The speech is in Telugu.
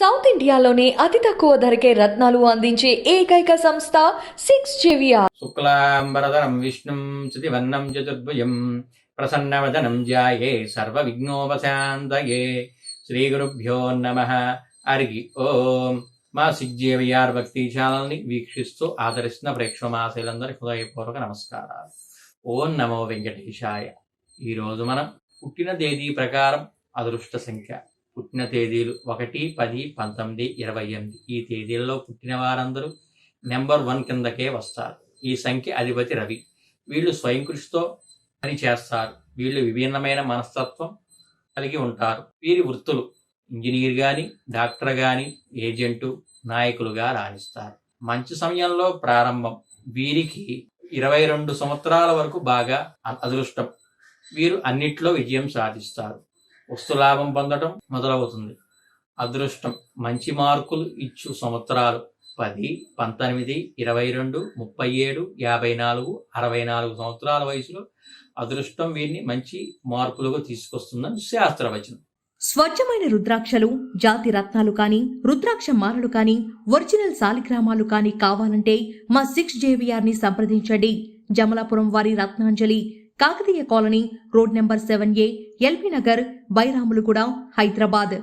సౌత్ ఇండియాలోనే అతి తక్కువ ధరకే రత్నాలు అందించే ఏకైక సంస్థ సిక్స్ జేవిఆర్. శుక్లాంబరధరం విష్ణుం వన్నం చతుర్భుజం ప్రసన్నవదనం జాయే సర్వ విఘ్నోపశాంతయే శ్రీ గురుభ్యో నమ. అరిగి ఓం. మా సిగ్జేవిఆర్ భక్తి ఛానల్ని వీక్షిస్తూ ఆదరిస్తున్న ప్రేక్షమాశైలందరికీ హృదయపూర్వక నమస్కారాలు. ఓం నమో వెంకటేశాయ. ఈరోజు మనం పుట్టిన తేదీ ప్రకారం అదృష్ట సంఖ్య. పుట్టిన తేదీలు ఒకటి పది పంతొమ్మిది ఇరవై ఎనిమిది. ఈ తేదీల్లో పుట్టిన వారందరూ నెంబర్ వన్ కిందకే వస్తారు. ఈ సంఖ్య అధిపతి రవి. వీళ్ళు స్వయం కృషితో పని చేస్తారు. వీళ్ళు విభిన్నమైన మనస్తత్వం కలిగి ఉంటారు. వీరి వృత్తులు ఇంజనీర్ గాని డాక్టర్ గాని ఏజెంటు నాయకులుగా రాణిస్తారు. మంచి సమయంలో ప్రారంభం. వీరికి ఇరవై రెండు సంవత్సరాల వరకు బాగా అదృష్టం. వీరు అన్నిట్లో విజయం సాధిస్తారు. వస్తు లాభం పొందడం మొదలవుతుంది. అదృష్టం. మంచి మార్కులు ఇచ్చు సంవత్సరాలు. పది పంతొమ్మిది ఇరవై రెండు ముప్పై ఏడు యాభై నాలుగు అరవై నాలుగు సంవత్సరాల వయసులో అదృష్టం వీరిని మంచి మార్పులుగా తీసుకొస్తుందని శాస్త్రవచనం. స్వచ్ఛమైన రుద్రాక్షలు జాతి రత్నాలు కానీ రుద్రాక్ష మాలలు కానీ ఒరిజినల్ సాలిగ్రామాలు కానీ కావాలంటే మా సిక్స్ జేవిఆర్ని సంప్రదించండి. జమలాపురం వారి Ratnanjali Kakatiya colony road number seven A LB Nagar Bairamalguda Hyderabad